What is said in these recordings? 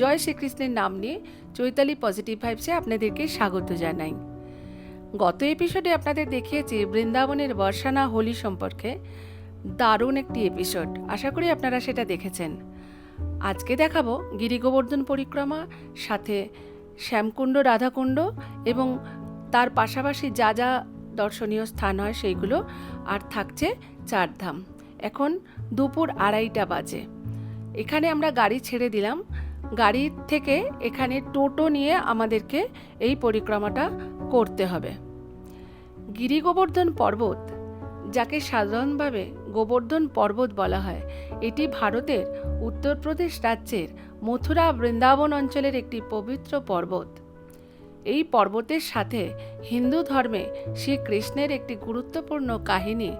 জয় শ্রীকৃষ্ণের নাম নিয়ে চৈতালি পজিটিভ ভাইবসে আপনাদেরকে স্বাগত জানাই। গত এপিসোডে আপনাদের দেখিয়েছি বৃন্দাবনের বর্ষানা হোলি সম্পর্কে দারুণ একটি এপিসোড আশা করি আপনারা সেটা দেখেছেন। আজকে দেখাবো গিরি গোবর্ধন পরিক্রমা, সাথে শ্যামকুণ্ড, রাধাকুণ্ড এবং তার পাশাপাশি যা যা দর্শনীয় স্থান হয় সেইগুলো আর থাকছে চারধাম এখন দুপুর আড়াইটা বাজে। এখানে আমরা গাড়ি ছেড়ে দিলাম। গাড়ির থেকে এখানে টোটো নিয়ে আমাদেরকে এই পরিক্রমাটা করতে হবে। গিরি গোবর্ধন পর্বত, যাকে সাধারণভাবে গোবর্ধন পর্বত বলা হয়, এটি ভারতের উত্তরপ্রদেশ রাজ্যের মথুরা বৃন্দাবন অঞ্চলের একটি পবিত্র পর্বত। এই পর্বতের সাথে হিন্দু ধর্মে শ্রীকৃষ্ণের একটি গুরুত্বপূর্ণ কাহিনী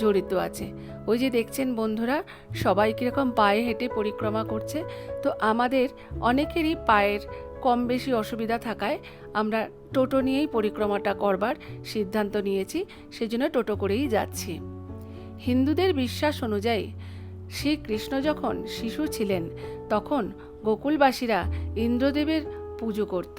জড়িত আছে। ওই যে দেখছেন বন্ধুরা, সবাই কীরকম পায়ে হেঁটে পরিক্রমা করছে। তো আমাদের অনেকেরই পায়ের কম বেশি অসুবিধা থাকায় আমরা টোটো নিয়েই পরিক্রমাটা করবার সিদ্ধান্ত নিয়েছি, সেজন্য টোটো করেই যাচ্ছি। হিন্দুদের বিশ্বাস অনুযায়ী শ্রীকৃষ্ণ যখন শিশু ছিলেন, তখন গোকুলবাসীরা ইন্দ্রদেবের পুজো করত।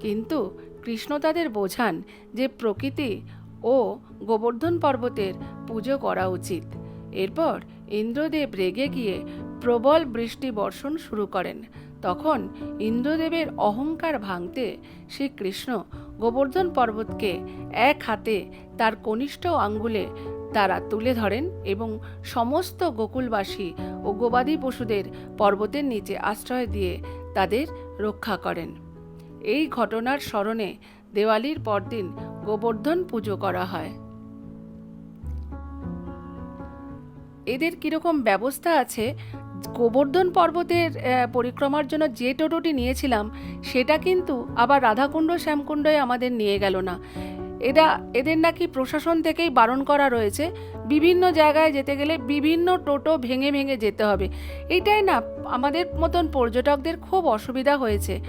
কিন্তু কৃষ্ণ তাদের বোঝান যে প্রকৃতি ও গোবর্ধন পর্বতের পুজো করা উচিত। এরপর ইন্দ্রদেব রেগে গিয়ে প্রবল বৃষ্টি বর্ষণ শুরু করেন। তখন ইন্দ্রদেবের অহংকার ভাঙতে শ্রীকৃষ্ণ গোবর্ধন পর্বতকে এক হাতে তার কনিষ্ঠ আঙ্গুলে তারা তুলে ধরেন এবং সমস্ত গোকুলবাসী ও গবাদি পশুদের পর্বতের নিচে আশ্রয় দিয়ে তাদের রক্ষা করেন। এই ঘটনার স্মরণে দেওয়ালির পরদিন গোবর্ধন পুজো করা হয়। এদের কীরকম ব্যবস্থা আছে? গোবর্ধন পর্বতের পরিক্রমার জন্য যে টোটোটি নিয়েছিলাম, সেটা কিন্তু আবার রাধাকুণ্ড শ্যামকুণ্ডে আমাদের নিয়ে গেল না। এরা এদের নাকি প্রশাসন থেকেই বারণ করা রয়েছে। বিভিন্ন জায়গায় যেতে গেলে বিভিন্ন টোটো ভেঙে ভেঙে যেতে হবে। এইটাই না, আমাদের মতন পর্যটকদের খুব অসুবিধা হয়েছে।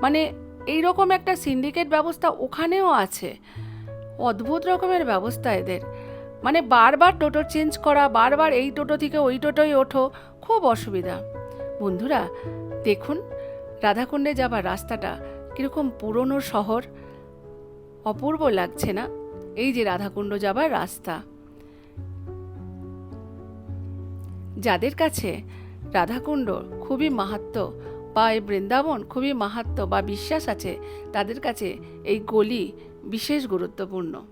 মানে এই রকম একটা সিন্ডিকেট ব্যবস্থা ওখানেও আছে। অদ্ভুত রকমের ব্যবস্থা এদের। মানে বারবার টোটো চেঞ্জ করা, বারবার এই টোটো থেকে ওই টোটোয় ওঠো, খুব অসুবিধা। বন্ধুরা, দেখুন, রাধাকুণ্ডে যাবার রাস্তাটা কীরকম পুরনো শহর। অপূর্ব লাগছে না? এই যে রাধাকুণ্ড যাবার রাস্তা। যাদের কাছে রাধাকুণ্ড খুবই মাহাত্ম বা এই বৃন্দাবন খুবই মাহাত্ম বা বিশ্বাস আছে তাদের কাছে এই গলি বিশেষ গুরুত্বপূর্ণ।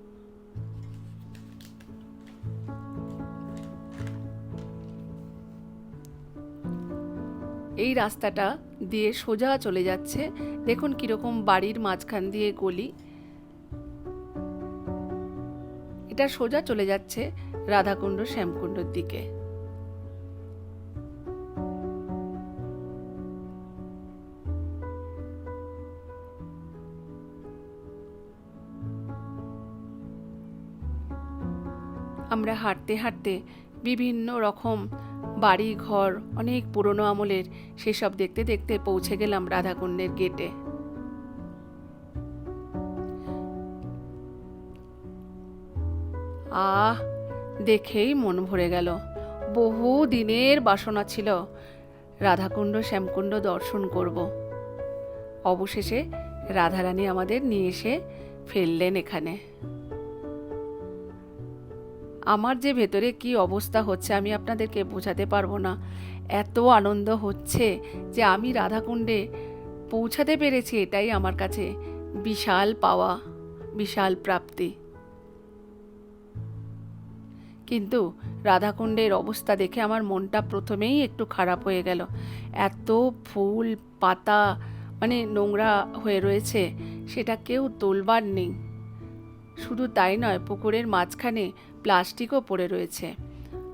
এই রাস্তাটা দিয়ে সোজা চলে যাচ্ছে। দেখুন কীরকম বাড়ির মাঝখান দিয়ে গলি। এটা সোজা চলে যাচ্ছে রাধাকুণ্ড, শ্যামকুণ্ডর দিকে। হাঁটতে হাঁটতে বিভিন্ন রকম বাড়ি, ঘর, অনেক পুরনো আমলের সেসব দেখতে দেখতে পৌঁছে গেলাম রাধাকুণ্ডের গেটে আহ, দেখেই মন ভরে গেল। বহু দিনের বাসনা ছিল, রাধাকুণ্ড, শ্যামকুণ্ড দর্শন করব। অবশেষে রাধারানী আমাদের নিয়ে এসে ফেললেন এখানে। আমার যে ভেতরে কি অবস্থা হচ্ছে আমি আপনাদেরকে বোঝাতে পারব না। এত আনন্দ হচ্ছে যে আমি রাধাকুণ্ডে পৌঁছাতে পেরেছি এটাই আমার কাছে বিশাল পাওয়া, বিশাল প্রাপ্তি। কিন্তু রাধাকুণ্ডের অবস্থা দেখে আমার মনটা প্রথমেই একটু খারাপ হয়ে গেল। এত ফুল, পাতা মানে নোংরা হয়ে রয়েছে, সেটা কেউ তোলবার নেই। শুধু তাই নয়, পুকুরের মাঝখানে প্লাস্টিকও পড়ে রয়েছে।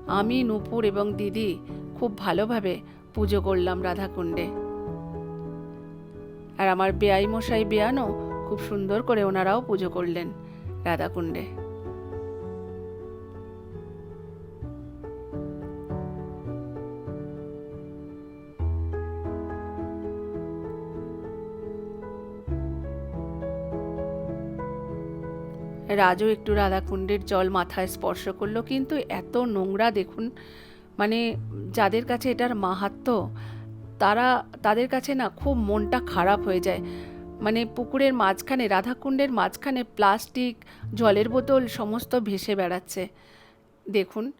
আমি, নূপুর এবং দিদি খুব ভালোভাবে পুজো করলাম রাধাকুণ্ডে। আর আমার বেয়াই মশাই বেয়ানো খুব সুন্দর করে ওনারাও পুজো করলেন রাধাকুণ্ডে। রাজও একটু রাধাকুণ্ডের জল মাথায় স্পর্শ করল, কিন্তু এত নোংরা দেখুন মানে যাদের কাছে এটার মাহাত্ম, তারা, তাদের কাছে না খুব মনটা খারাপ হয়ে যায়। মানে পুকুরের মাঝখানে, রাধাকুণ্ডের মাঝখানে প্লাস্টিক, জলের বোতল, সমস্ত ভেসে বেড়াচ্ছে। দেখুন,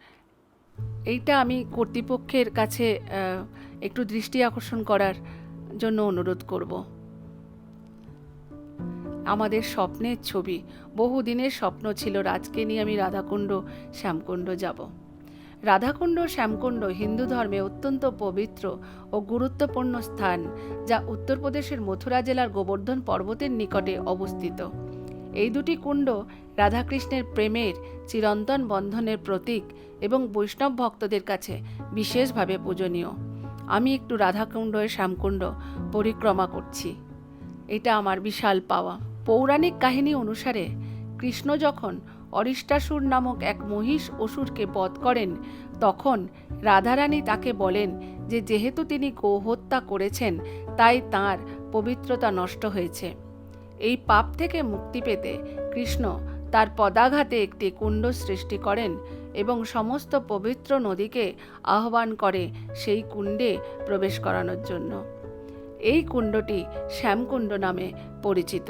এইটা আমি কর্তৃপক্ষের কাছে একটু দৃষ্টি আকর্ষণ করার জন্য অনুরোধ করব। আমাদের স্বপ্নের ছবি। বহুদিনের স্বপ্ন ছিল রাজকে নিয়ে আমি রাধাকুণ্ড, শ্যামকুণ্ড যাব। রাধাকুণ্ড, শ্যামকুণ্ড হিন্দু ধর্মে অত্যন্ত পবিত্র ও গুরুত্বপূর্ণ স্থান, যা উত্তরপ্রদেশের মথুরা জেলার গোবর্ধন পর্বতের নিকটে অবস্থিত। এই দুটি কুণ্ড রাধাকৃষ্ণের প্রেমের, চিরন্তন বন্ধনের প্রতীক এবং বৈষ্ণব ভক্তদের কাছে বিশেষভাবে পূজনীয়। আমি একটু রাধাকুণ্ড, শ্যামকুণ্ড পরিক্রমা করছি। এটা আমার বিশাল পাওয়া। পৌরাণিক কাহিনী অনুসারে কৃষ্ণ যখন অরিষ্টাসুর নামক এক মহিষ অসুরকে বধ করেন, তখন রাধারানী তাকে বলেন যে যেহেতু তিনি গোহত্যা করেছেন, তাই তার পবিত্রতা নষ্ট হয়েছে। এই পাপ থেকে মুক্তি পেতে কৃষ্ণ তার পদাঘাতে একটি কুণ্ড সৃষ্টি করেন এবং সমস্ত পবিত্র নদীকে আহ্বান করে সেই কুণ্ডে প্রবেশ করানোর জন্য। এই কুণ্ডটি শ্যামকুণ্ড নামে পরিচিত।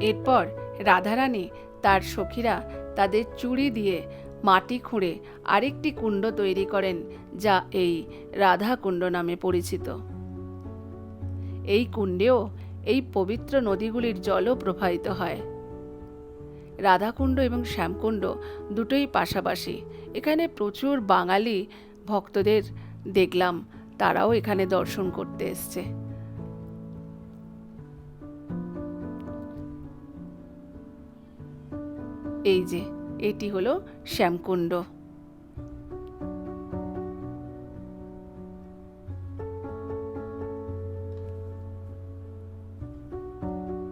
এরপর রাধারানী তার সখীরা তাদের চুড়ি দিয়ে মাটি খুঁড়ে আরেকটি কুণ্ড তৈরি করেন, যা এই রাধা কুণ্ড নামে পরিচিত। এই কুণ্ডেও এই পবিত্র নদীগুলির জলও প্রবাহিত হয়। রাধাকুণ্ড এবং শ্যামকুণ্ড দুটোই পাশাপাশি। এখানে প্রচুর বাঙালি ভক্তদের দেখলাম, তারাও এখানে দর্শন করতে এসছে। এই যে, এটি হলো শ্যামকুণ্ড।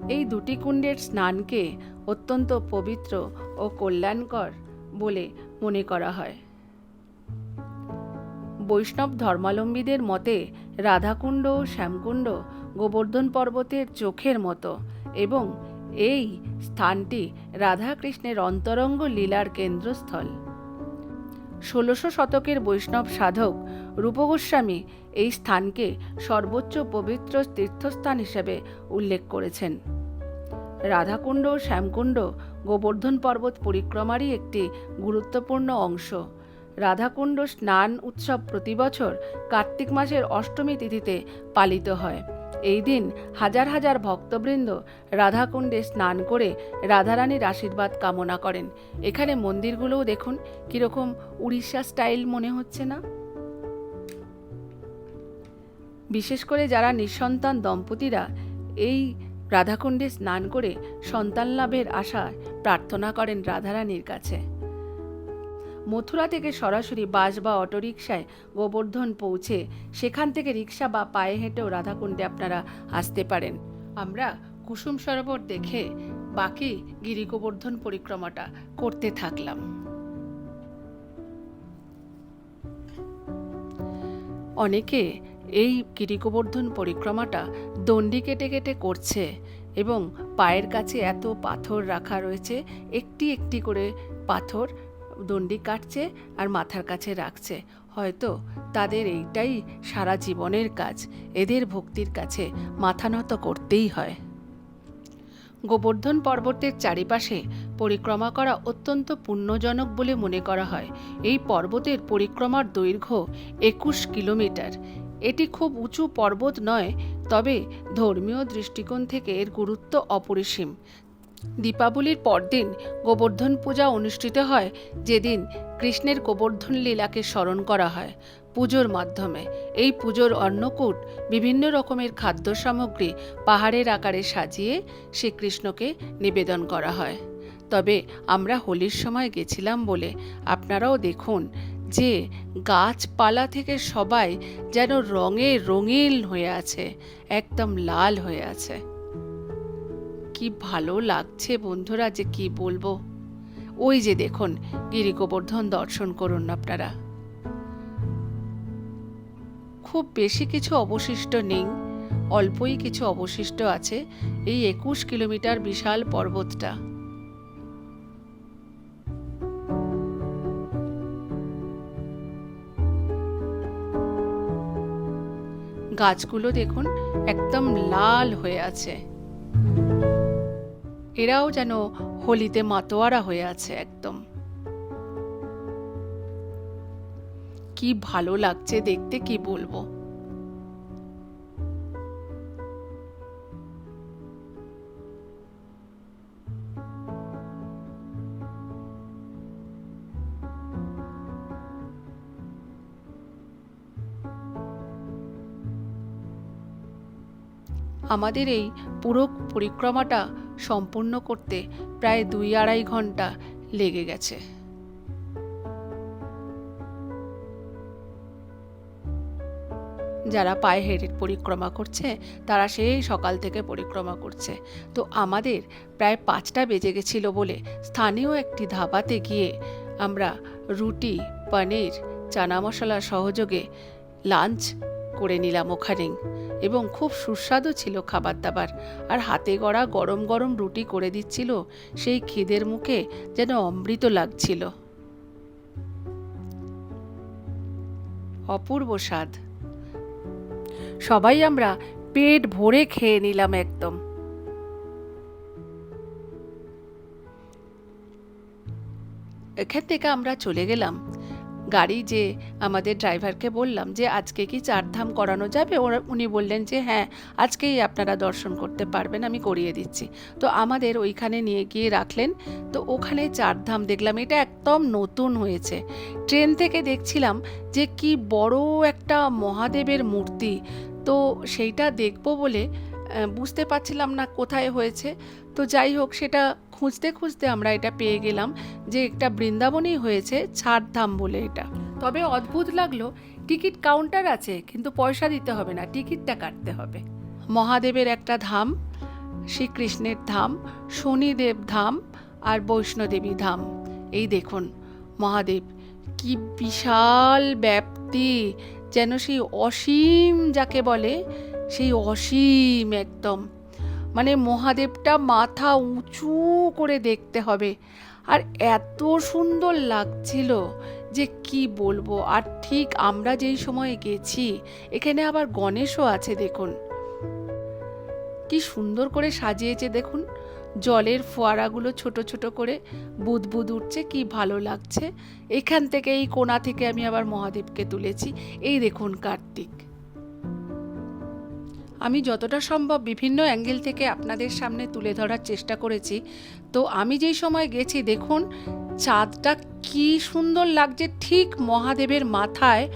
এই দুটি কুণ্ডের স্নানকে অত্যন্ত পবিত্র ও কল্যাণকর বলে মনে করা হয়। বৈষ্ণব ধর্মাবলম্বীদের মতে রাধাকুণ্ড ও শ্যামকুণ্ড গোবর্ধন পর্বতের চোখের মতো এবং এই স্থানটি রাধাকৃষ্ণের অন্তরঙ্গ লীলার কেন্দ্রস্থল। ষোলোশো শতকের বৈষ্ণব সাধক রূপগোস্বামী এই স্থানকে সর্বোচ্চ পবিত্র তীর্থস্থান হিসেবে উল্লেখ করেছেন। রাধাকুণ্ড শ্যামকুণ্ড গোবর্ধন পর্বত পরিক্রমারই একটি গুরুত্বপূর্ণ অংশ। রাধাকুণ্ড স্নান উৎসব প্রতি বছর কার্তিক মাসের অষ্টমী তিথিতে পালিত হয়। এই দিন হাজার হাজার ভক্তবৃন্দ রাধাকুণ্ডে স্নান করে রাধারানীর আশীর্বাদ কামনা করেন। এখানে মন্দিরগুলোও দেখুন, কীরকম উড়িষ্যা স্টাইল মনে হচ্ছে না? বিশেষ করে যারা নিঃসন্তান দম্পতিরা এই রাধাকুণ্ডে স্নান করে সন্তান লাভের আশায় প্রার্থনা করেন রাধারানীর কাছে। মথুরা থেকে সরাসরি বাস বা অটোরিকশায় গোবর্ধন পৌঁছে সেখান থেকে রিক্সা বা পায়ে হেঁটেও রাধাকুণ্ডে আপনারা আসতে পারেন। আমরা কুসুম সরোবর দেখে বাকি গিরি গোবর্ধন পরিক্রমাটা করতে থাকলাম। অনেকে এই গিরিগোবর্ধন পরিক্রমাটা দণ্ডি কেটে কেটে করছে এবং পায়ের কাছে এত পাথর রাখা রয়েছে, একটি একটি করে পাথর দণ্ডি কাটছে আর মাথার কাছে রাখছে। হয়তো তাদের এইটাই সারা জীবনের কাজ, এদের ভক্তির কাছে মাথা নত করতেই হয়। গোবর্ধন পর্বতের চারিপাশে পরিক্রমা করা অত্যন্ত পুণ্যজনক বলে মনে করা হয়। এই পর্বতের পরিক্রমার দৈর্ঘ্য একুশ কিলোমিটার। এটি খুব উঁচু পর্বত নয়, তবে ধর্মীয় দৃষ্টিকোণ থেকে এর গুরুত্ব অপরিসীম। দীপাবলির পরদিন গোবর্ধন পূজা অনুষ্ঠিত হয়, যেদিন কৃষ্ণের গোবর্ধন লীলাকে স্মরণ করা হয় পুজোর মাধ্যমে। এই পুজোর অন্নকূট বিভিন্ন রকমের খাদ্য সামগ্রী পাহাড়ের আকারে সাজিয়ে শ্রীকৃষ্ণকে নিবেদন করা হয়। তবে আমরা হোলির সময় গেছিলাম বলে আপনারাও দেখুন যে গাছপালা থেকে সবাই যেন রঙে রঙিন হয়ে আছে, একদম লাল হয়ে আছে। কি ভালো লাগছে বন্ধুরা যে কি বলব? ওই যে দেখুন, গিরি গোবর্ধন দর্শন করুন আপনারা। খুব বেশি কিছু অবশিষ্ট নেই, অল্পই কিছু অবশিষ্ট আছে এই একুশ কিলোমিটার বিশাল পর্বতটা। গাছগুলো দেখুন, একদম লাল হয়ে আছে। এরাও যেন হোলিতে মাতোয়ারা হয়ে আছে একদম। কি ভালো লাগছে দেখতে কি বলব? আমাদের এই পুরো পরিক্রমাটা সম্পূর্ণ করতে প্রায় দুই আড়াই ঘণ্টা লেগে গেছে। যারা পায়ে হেঁটে পরিক্রমা করছে, তারা সেই সকাল থেকে পরিক্রমা করছে। তো আমাদের প্রায় পাঁচটা বেজে গেছিল বলে স্থানীয় একটি ধাবাতে গিয়ে আমরা রুটি, পনির, চানা মশলা সহযোগে লাঞ্চ করে নিলাম ওখানেই। এবং খুব সুস্বাদু ছিল খাবার দাবার আর হাতে গড়া গরম গরম রুটি করে দিচ্ছিল, সেই খিদের মুখে যেন অমৃত লাগছিল। অপূর্ব স্বাদ। সবাই আমরা পেট ভরে খেয়ে নিলাম একদম। এখান থেকে আমরা চলে গেলাম গাড়ি যে আমাদের ড্রাইভারকে বললাম যে আজকে কি চারধাম করানো যাবে, ওরা উনি বললেন যে হ্যাঁ আজকেই আপনারা দর্শন করতে পারবেন, আমি করিয়ে দিচ্ছি। তো আমাদের ওইখানে নিয়ে গিয়ে রাখলেন। তো ওখানে চারধাম দেখলাম, এটা একদম নতুন হয়েছে। ট্রেন থেকে দেখছিলাম যে কি বড় একটা মহাদেবের মূর্তি। তো সেইটা দেখব বলে বুঝতে পারছিলাম না কোথায় হয়েছে। তো যাই হোক, সেটা খুঁজতে খুঁজতে আমরা এটা পেয়ে গেলাম যে একটা বৃন্দাবনই হয়েছে ছাড়ধাম বলে এটা। তবে অদ্ভুত লাগল, টিকিট কাউন্টার আছে, কিন্তু পয়সা দিতে হবে না, টিকিটটা কাটতে হবে। মহাদেবের একটা ধাম, শ্রীকৃষ্ণের ধাম, শনিদেব ধাম আর বৈষ্ণোদেবী ধাম। এই দেখুন, মহাদেব, কি বিশাল ব্যাপ্তি, যেন সেই অসীম যাকে বলে, সেই অসীম একদম। মানে মহাদেবটা মাথা উঁচু করে দেখতে হবে। আর এত সুন্দর লাগছিল যে কি বলব? আর ঠিক আমরা যেই সময়ে গেছি, এখানে আবার গণেশও আছে দেখুন। কি সুন্দর করে সাজিয়েছে দেখুন। জলের ফোয়ারাগুলো ছোট ছোট করে বুদবুদ উঠছে, কি ভালো লাগছে। এখান থেকে, এই কোণা থেকে আমি আবার মহাদেবকে তুলেছি। এই দেখুন কার্তিক। আমি যতটা সম্ভব বিভিন্ন অ্যাঙ্গেল থেকে আপনাদের সামনে তুলে ধরার চেষ্টা করেছি। তো আমি যেই সময় গেছি, দেখুন, চাঁদটা কি সুন্দর লাগছে ঠিক মহাদেবের মাথায়।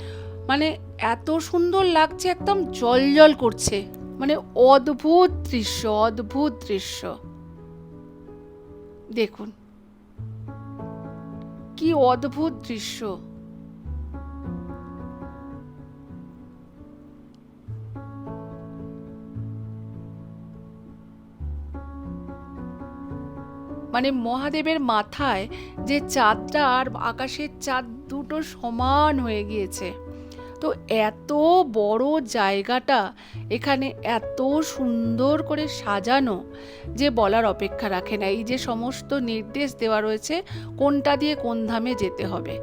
মানে এত সুন্দর লাগছে, একদম জল জল করছে। মানে অদ্ভুত দৃশ্য অদ্ভুত দৃশ্য। দেখুন, কি অদ্ভুত দৃশ্য। মানে মহাদেবের মাথায় যে চাঁদটা আর আকাশের চাঁদ দুটো সমান হয়ে গিয়েছে। তো এত বড় জায়গাটা এখানে এত সুন্দর করে সাজানো যে বলার অপেক্ষা রাখে না। এই যে সমস্ত নির্দেশ দেওয়া রয়েছে, কোনটা দিয়ে কোন ধামে যেতে হবে।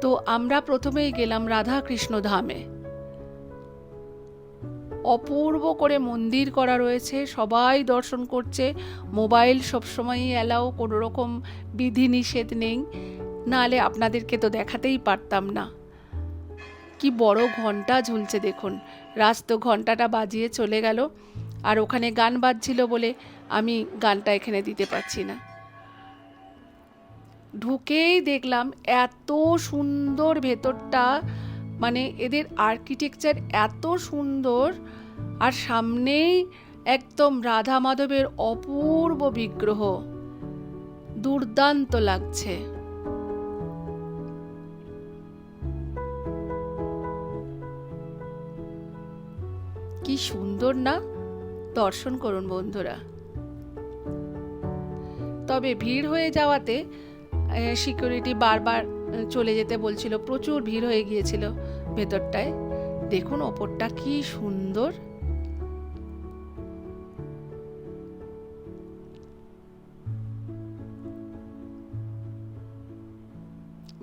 তো আমরা প্রথমেই গেলাম রাধা কৃষ্ণ ধামে। অপূর্ব করে মন্দির করা রয়েছে, সবাই দর্শন করছে। মোবাইল সবসময়ই অ্যালাও কোনো রকম বিধিনিষেধ নেই। নাহলে আপনাদেরকে তো দেখাতেই পারতাম না। কি বড় ঘণ্টা ঝুলছে দেখুন। রাজ তো ঘন্টাটা বাজিয়ে চলে গেল। আর ওখানে গান বাজছিল বলে আমি গানটা এখানে দিতে পারছি না। ঢুকেই দেখলাম এত সুন্দর ভেতরটা। মানে এদের আর্কিটেকচার এত সুন্দর আর সামনেই একদম রাধা মাধবের অপূর্ব বিগ্রহ। দুর্দান্ত লাগছে। কি সুন্দর না? দর্শন করুন বন্ধুরা। তবে ভিড় হয়ে যাওয়াতে সিকিউরিটি বারবার চলে যেতে বলছিল, প্রচুর ভিড় হয়ে গিয়েছিল ভেতরটায়। দেখুন ওপরটা কি সুন্দর।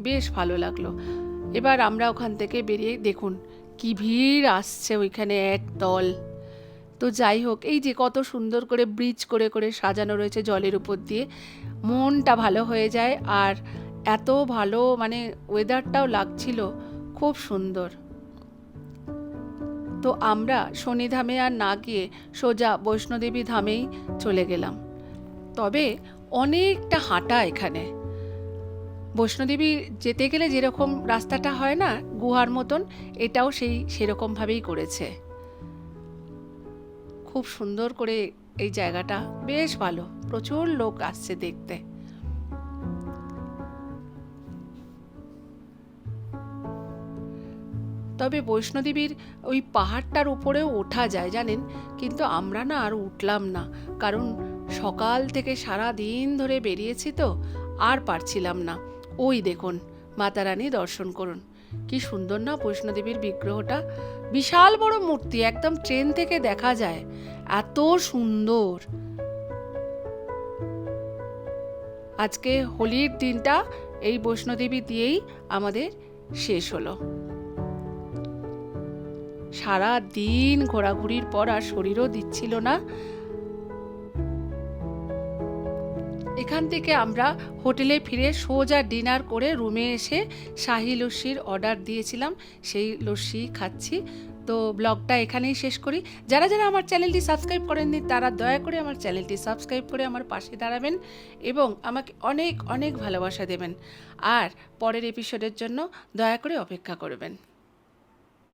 বেশ ভালো লাগল। এবার আমরা ওখান থেকে বেরিয়ে দেখুন কি ভিড় আসছে ওইখানে এক দল তো যাই হোক, এই যে কত সুন্দর করে ব্রিজ করে করে সাজানো রয়েছে জলের উপর দিয়ে, মনটা ভালো হয়ে যায়। আর এত ভালো মানে ওয়েদারটাও লাগছিল, খুব সুন্দর। তো আমরা শনিধামে আর না গিয়ে সোজা বৈষ্ণোদেবী ধামেই চলে গেলাম। তবে অনেকটা হাঁটা এখানে। বৈষ্ণোদেবী যেতে গেলে যেরকম রাস্তাটা হয় না, গুহার মতন, এটাও সেই সেরকমভাবেই করেছে। খুব সুন্দর করে এই জায়গাটা, বেশ ভালো, প্রচুর লোক আসছে দেখতে। তবে বৈষ্ণোদেবীর ওই পাহাড়টার উপরেও ওঠা যায়, জানেন? কিন্তু আমরা না আর উঠলাম না, কারণ সকাল থেকে সারা দিন ধরে বেরিয়েছি তো, আর পারছিলাম না। ওই দেখুন, মাতারানী দর্শন করুন। কি সুন্দর না বৈষ্ণোদেবীর বিগ্রহটা? বিশাল বড় মূর্তি, একদম ট্রেন থেকে দেখা যায়। এত সুন্দর! আজকে হোলির দিনটা এই বৈষ্ণোদেবী দিয়েই আমাদের শেষ হলো। সারা দিন ঘোরাঘুরির পর আর শরীরও দিচ্ছিল না। এখান থেকে আমরা হোটেলে ফিরে সোজা ডিনার করে রুমে এসে শাহি লস্যির অর্ডার দিয়েছিলাম। সেই লস্যি খাচ্ছি। তো ব্লগটা এখানেই শেষ করি। যারা যারা আমার চ্যানেলটি সাবস্ক্রাইব করেননি, তারা দয়া করে আমার চ্যানেলটি সাবস্ক্রাইব করে আমার পাশে দাঁড়াবেন এবং আমাকে অনেক অনেক ভালোবাসা দেবেন। আর পরের এপিসোডের জন্য দয়া করে অপেক্ষা করবেন।